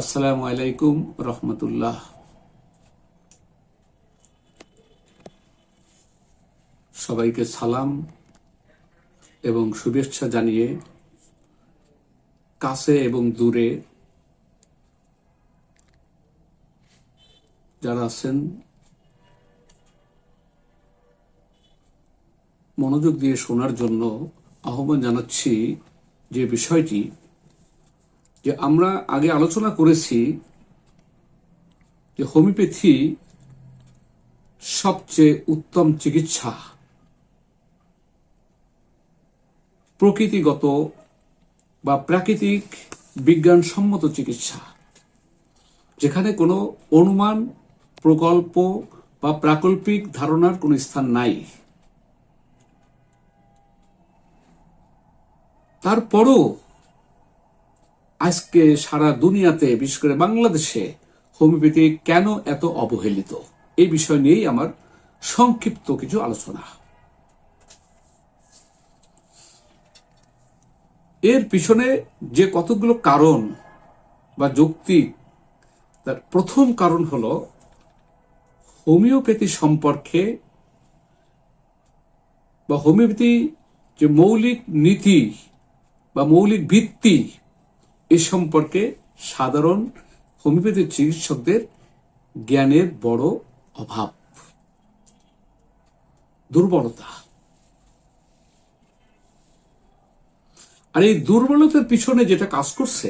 আসসালামু আলাইকুম রহমতুল্লাহ। সবাইকে সালাম এবং শুভেচ্ছা জানিয়ে কাছে এবং দূরে যারা আছেন, মনোযোগ দিয়ে শোনার জন্য আহ্বান জানাচ্ছি যে বিষয়টি যে আমরা আগে আলোচনা করেছি যে হোমিওপ্যাথি সবচেয়ে উত্তম চিকিৎসা। প্রকৃতিগত বা প্রাকৃতিক বিজ্ঞানসম্মত চিকিৎসা, যেখানে কোনো অনুমান, প্রকল্প বা প্রাকল্পিক ধারণার কোনো স্থান নাই। তারপরও আজকে সারা দুনিয়াতে, বিশেষ করে বাংলাদেশে, হোমিওপ্যাথি কেন এত অবহেলিত? এই বিষয় নিয়েই আমার সংক্ষিপ্ত কিছু আলোচনা। এর পিছনে যে কতগুলো কারণ বা যুক্তি, তার প্রথম কারণ হল হোমিওপ্যাথি সম্পর্কে বা হোমিওপ্যাথি যে মৌলিক নীতি বা মৌলিক ভিত্তি এ সম্পর্কে সাধারণ হোমিওপ্যাথি চিকিৎসকদের জ্ঞানের বড় অভাব। দুর্বলতা। আর এই দুর্বলতার পিছনে যেটা কাজ করছে,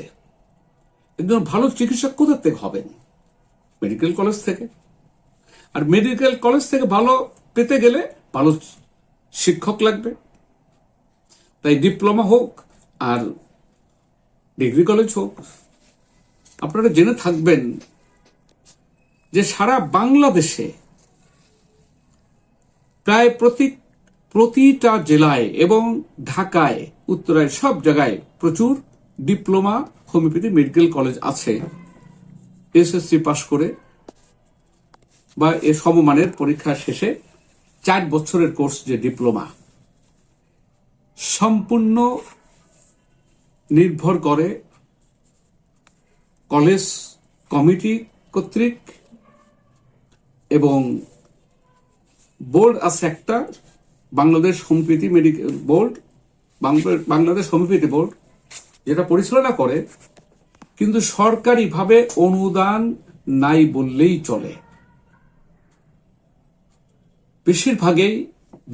একজন ভালো চিকিৎসক কোথা থেকে হবেন? মেডিকেল কলেজ থেকে। আর মেডিকেল কলেজ থেকে ভালো পেতে গেলে ভালো শিক্ষক লাগবে। তাই ডিপ্লোমা হোক আর ডিগ্রি কলেজ হোক, আপনারা জেনে থাকবেন যে সারা বাংলাদেশে প্রায় প্রতি, প্রতিটা জেলায় এবং ঢাকায়, উত্তরায় সব জায়গায় প্রচুর ডিপ্লোমা, হোমিওপ্যাথি, মেডিকেল কলেজ আছে। এসএসসি পাশ করে বা এ সমমানের পরীক্ষা শেষে চার বছরের কোর্স যে ডিপ্লোমা, সম্পূর্ণ নির্ভর করে কলেজ কমিটি কর্তৃক এবং বোর্ড আছে একটা, Bangladesh homeopathy medical board Bangladesh homeopathy board, যেটা পরিচালনা করে, কিন্তু সরকারিভাবে অনুদান নাই বললেই চলে। বেশিরভাগেই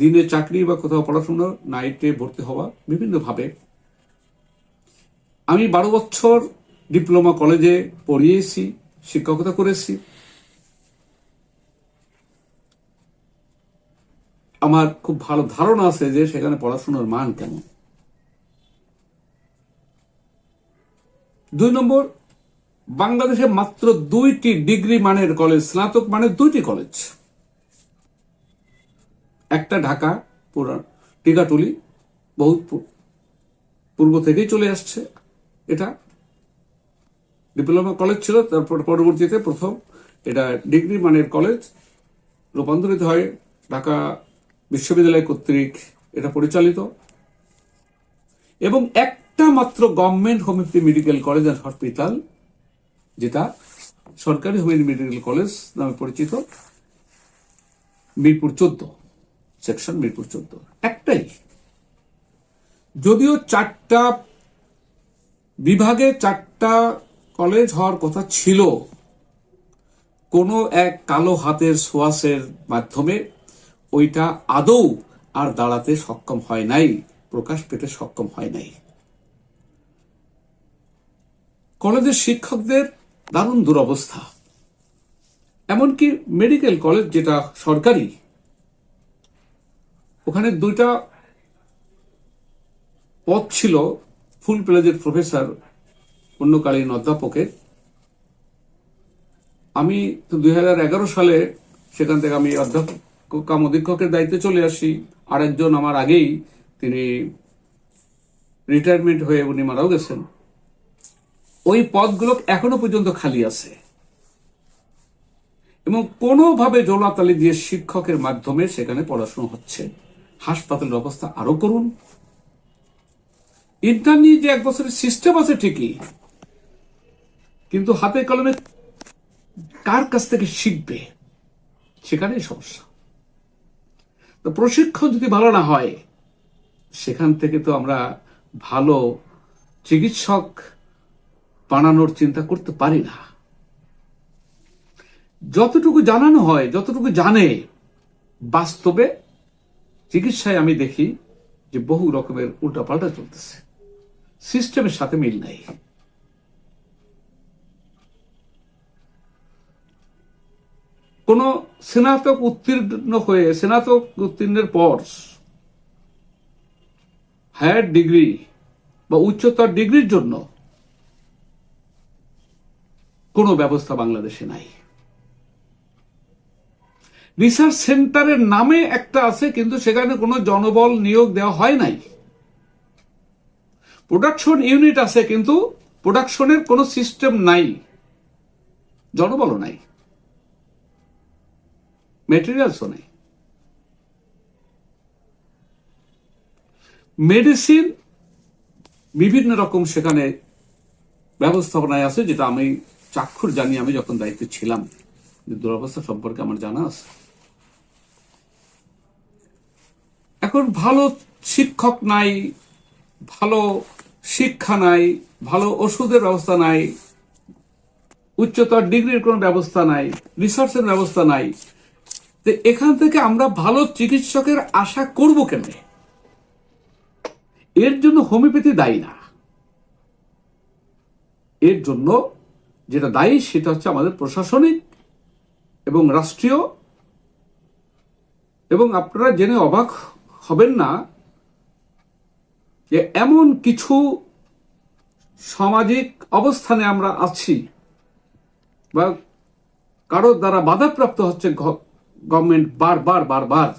দিনে চাকরি বা কোথাও পড়াশোনা নাইটে ভর্তি হওয়া, বিভিন্নভাবে আমি বারো বছর ডিপ্লোমা কলেজে পড়িয়েছি, শিক্ষকতা করেছি। আমার খুব ভালো ধারণা আছে যে সেখানে পড়াশোনার মান কেমন। দুই নম্বর, বাংলাদেশে মাত্র দুইটি ডিগ্রি মানের কলেজ, স্নাতক মানের দুইটি কলেজ। একটা ঢাকা পুরান টিকাটুলি বহুত পূর্ব থেকেই চলে আসছে। এটা ডিপ্লোমা কলেজ ছিল, তারপর পরবর্তীতে প্রথম এটা ডিগ্রি মানের কলেজ রূপান্তরিত হয় ঢাকা বিশ্ববিদ্যালয় কর্তৃক, এটা পরিচালিত। এবং একটা মাত্র government homeopathy medical college and hospital যেটা সরকারি হোমিওপ্যাথি মেডিকেল কলেজ নামে পরিচিত, মিরপুর চোদ্দ সেকশন মিরপুর চোদ্দ। একটাই। যদিও চারটা বিভাগে চারটা কলেজ হওয়ার কথা ছিল। কোনো এক কালো হাতের সোয়াসের মাধ্যমে ওইটা আদৌ আর দাঁড়াতে সক্ষম হয় নাই, প্রকাশ পেতে সক্ষম হয় নাই। কলেজের শিক্ষকদের দারুণ দুরবস্থা। এমনকি মেডিকেল কলেজ যেটা সরকারি, ওখানে দুইটা পদ ছিল ফুল প্লেজের প্রফেসর অন্যকালীন অধ্যাপকের আমি তো দুই হাজার এগারো সালে সেখান থেকে আমি অধ্যাপক কাম অধীক্ষকের দায়িত্বে চলে আসি। আরেকজন আমার আগেই তিনি রিটায়ারমেন্ট হয়ে উনি মারাও গেছেন। ওই পদগুলো এখনও পর্যন্ত খালি আছে। এবং কোনোভাবে জোলাতালি দিয়ে শিক্ষকের মাধ্যমে সেখানে পড়াশোনা হচ্ছে। হাসপাতালের অবস্থা আরও করুন। ইন্টারনি যে এক বছরের সিস্টেম আছে ঠিকই, কিন্তু হাতে কলমে কার কাছ থেকে শিখবে, সেখানেই সমস্যা। তো প্রশিক্ষণ যদি ভালো না হয়, সেখান থেকে তো আমরা ভালো চিকিৎসক বানানোর চিন্তা করতে পারি না। যতটুকু জানানো হয়, যতটুকু জানে, বাস্তবে চিকিৎসায় আমি দেখি যে বহু রকমের উল্টাপাল্টা চলতেছে। সিস্টেমের সাথে মিল নাই। কোন স্নাতক উত্তীর্ণ হয়ে, স্নাতক উত্তীর্ণের পর হায়ার ডিগ্রি বা উচ্চতর ডিগ্রির জন্য কোনো ব্যবস্থা বাংলাদেশে নাই। রিসার্চ সেন্টারের নামে একটা আছে, কিন্তু সেখানে কোনো জনবল নিয়োগ দেওয়া হয় নাই। প্রোডাকশন ইউনিট আছে কিন্তু প্রোডাকশনের কোনো সিস্টেম নাই। জনবলও নাই। মেটেরিয়ালসও নেই। মেডিসিন বিভিন্ন রকম সেখানে ব্যবস্থাপনায় আছে, যেটা আমি চাক্ষুর জানি, আমি যখন দায়িত্বে ছিলাম। দুরবস্থা সম্পর্কে আমার জানা আছে। এখন ভালো শিক্ষক নাই ভালো শিক্ষা নাই, ভালো ওষুধের ব্যবস্থা নাই, উচ্চতর ডিগ্রির কোনো ব্যবস্থা নাই রিসার্চের ব্যবস্থা নাই এখান থেকে আমরা ভালো চিকিৎসকের আশা করব কেন এর জন্য হোমিওপ্যাথি দায়ী না। এর জন্য যেটা দায়ী সেটা হচ্ছে আমাদের প্রশাসনিক এবং রাষ্ট্রীয়। এবং আপনারা জেনে অবাক হবেন না যে এমন কিছু সামাজিক অবস্থানে আমরা আছি বা কারোর দ্বারা বাধাপ্রাপ্ত হচ্ছে গভর্নমেন্ট বারবার বারবার।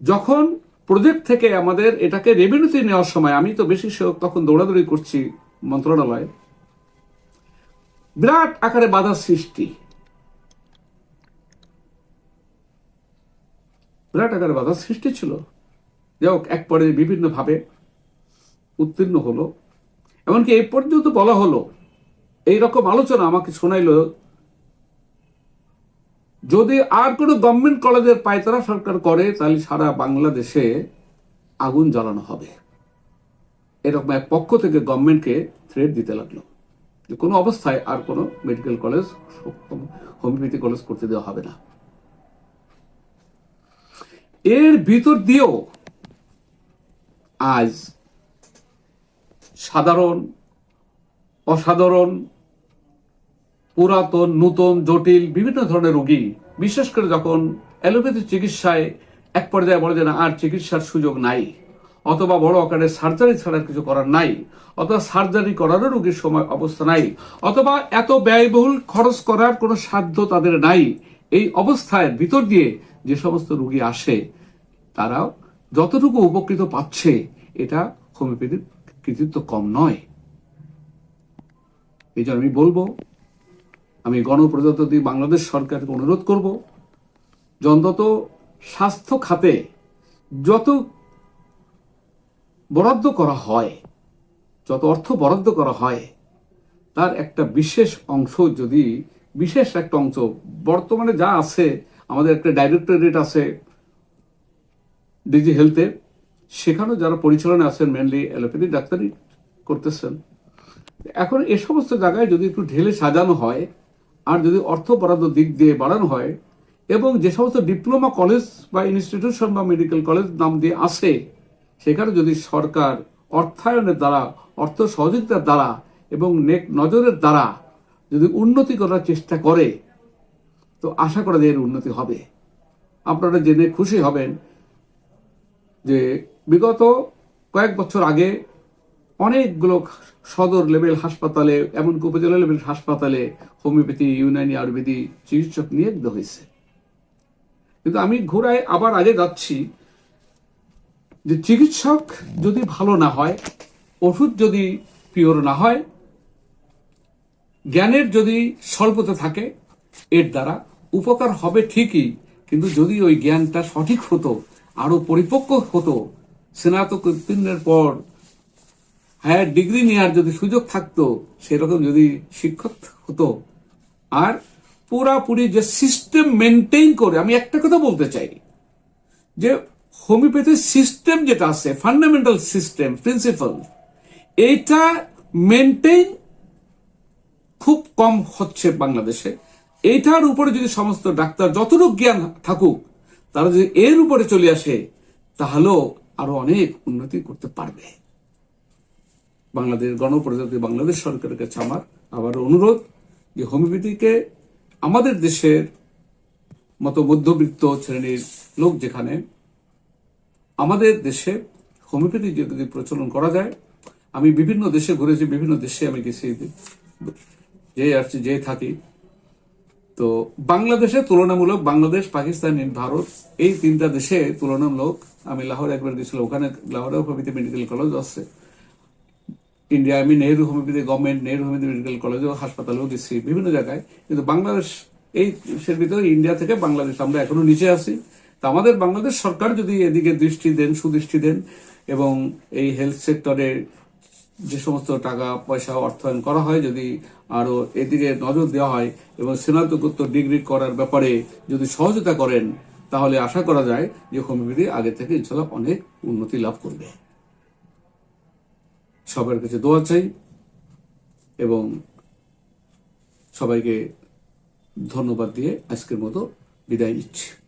যখন প্রজেক্ট থেকে আমাদের এটাকে রেভিনিউতে নেওয়ার সময়, আমি তো বেশি তখন দৌড়াদৌড়ি করছি মন্ত্রণালয়ে, বিরাট আকারে বাধা সৃষ্টি। বিরাট আকারে বাধা সৃষ্টি ছিল। যাই হোক, এক পরে বিভিন্নভাবে উত্তীর্ণ হলো। এমনকি এই পর্যন্ত বলা হলো এই রকম আলোচনা আমাকে শোনাইলো, যদি আর কোনো গভর্নমেন্ট কলেজের পায়তারা সরকার করে, তাহলে সারা বাংলাদেশে আগুন জ্বালানো হবে। এরকম এক পক্ষ থেকে গভর্নমেন্টকে থ্রেট দিতে লাগল যে কোনো অবস্থায় আর কোনো মেডিকেল কলেজ হোমিওপ্যাথি কলেজ করতে দেওয়া হবে না। এর ভিতর দিয়েও আজ সাধারণ, অসাধারণ, পুরাতন, নূতন, জটিল, বিভিন্ন ধরনের রোগী, বিশেষ করে যখন অ্যালোপ্যাথি চিকিৎসায় এক পর্যায়ে বলে যে না, আর চিকিৎসার সুযোগ নাই, অথবা বড় আকারে সার্জারি ছাড়া কিছু করার নাই, অথবা সার্জারি করারও রোগীর সময় অবস্থা নাই, অথবা এত ব্যয়বহুল খরচ করার কোনো সাধ্য তাদের নাই, এই অবস্থায় ভিতর দিয়ে যে সমস্ত রুগী আসে, তারাও যতটুকু উপকৃত পাচ্ছে, এটা হোমিওপ্যাথির কৃতিত্ব কম নয়। এই জন্য আমি বলব, আমি গণপ্রজাতন্ত্রী বাংলাদেশ সরকারকে অনুরোধ করব যে অন্তত স্বাস্থ্য খাতে যত বরাদ্দ করা হয়, যত অর্থ বরাদ্দ করা হয়, তার একটা বিশেষ অংশ যদি, বিশেষ একটা অংশ, বর্তমানে যা আছে, আমাদের একটা ডাইরেক্টরেট আছে ডিজি হেলথে, সেখানেও যারা পরিচালনা আছেন মেনলি অ্যালোপ্যাথি ডাক্তারই করতেছেন, এখন এ সমস্ত জায়গায় যদি একটু ঢেলে সাজানো হয়, আর যদি অর্থ বরাদ্দ দিক দিয়ে বাড়ানো হয়, এবং যে সমস্ত ডিপ্লোমা কলেজ বা ইনস্টিটিউশন বা মেডিকেল কলেজ নাম দিয়ে আসে সেখানে যদি সরকার অর্থায়নের দ্বারা, অর্থ সহযোগিতার দ্বারা, এবং নেক নজরের দ্বারা যদি উন্নতি করার চেষ্টা করে, তো আশা করা যায় এর উন্নতি হবে। আপনারা জেনে খুশি হবেন যে বিগত কয়েক বছর আগে অনেকগুলো সদর লেভেল হাসপাতালে, এমনকি উপজেলা লেভেল হাসপাতালে হোমিওপ্যাথি, ইউনানি, আয়ুর্বেদি চিকিৎসক দেওয়া হয়েছে। কিন্তু আমি ঘোড়ায় আবার আগে যাচ্ছি যে চিকিৎসক যদি ভালো না হয়, ওষুধ যদি পিওর না হয়, জ্ঞানের যদি স্বল্পতা থাকে, এর দ্বারা উপকার হবে ঠিকই, কিন্তু যদি ওই জ্ঞানটা সঠিক হতো আরও পরিপক্ক হতো। স্নাতক উত্তীর্ণের পর হায়ার ডিগ্রি নেওয়ার যদি সুযোগ থাকতো, সেরকম যদি শিক্ষক হতো। আর পুরাপুরি যে সিস্টেম মেনটেন করে, আমি একটা কথা বলতে চাই, যে হোমিওপ্যাথি সিস্টেম যেটা আছে ফান্ডামেন্টাল সিস্টেম প্রিন্সিপাল এইটা মেনটেন খুব কম হচ্ছে বাংলাদেশে। এইটার উপরে যদি সমস্ত ডাক্তার যতটুকু জ্ঞান থাকুক তারা যদি এর উপরে চলে আসে, তাহলেও আরও অনেক উন্নতি করতে পারবে। বাংলাদেশ গণপ্রজাতন্ত্রী বাংলাদেশ সরকারের কাছে আমার আবার অনুরোধ যে হোমিওপ্যাথিকে আমাদের দেশের মতো মধ্যবিত্ত শ্রেণির লোক যেখানে আমাদের দেশে হোমিওপ্যাথি যদি প্রচলন করা যায়, আমি বিভিন্ন দেশে ঘুরেছি, বিভিন্ন দেশে আমি গেছি, যে আসছি যে থাকি তো বাংলাদেশে তুলনামূলক বাংলাদেশ, পাকিস্তান ভারত, এই তিনটা দেশে তুলনামূলক, আমি লাহোর একবার গেছিলাম, ওখানে লাহোরে হোমিওপ্যাথি মেডিকেল কলেজ আছে। ইন্ডিয়া আমি Nehru homeopathy government Nehru homeopathy medical কলেজেও হাসপাতালেও গেছি, বিভিন্ন জায়গায়। কিন্তু বাংলাদেশ, এই সের ভিতরে ইন্ডিয়া থেকে বাংলাদেশ, আমরা এখনও নিচে আছি। তা আমাদের বাংলাদেশ সরকার যদি এদিকে দৃষ্টি দেন, সুদৃষ্টি দেন, এবং এই হেলথ সেক্টরে যে সমস্ত টাকা, পয়সা অর্থায়ন করা হয় যদি আরও এদিকে নজর দেওয়া হয় এবং স্নাতকোত্তর ডিগ্রি করার ব্যাপারে যদি সহযোগিতা করেন, তাহলে আশা করা যায় যে হোমিওপ্যাথি আগে থেকে ইনশাল্লাহ অনেক উন্নতি লাভ করবে। সবার কাছে দোয়া চাই এবং সবাইকে ধন্যবাদ দিয়ে আজকের মতো বিদায় নিচ্ছি।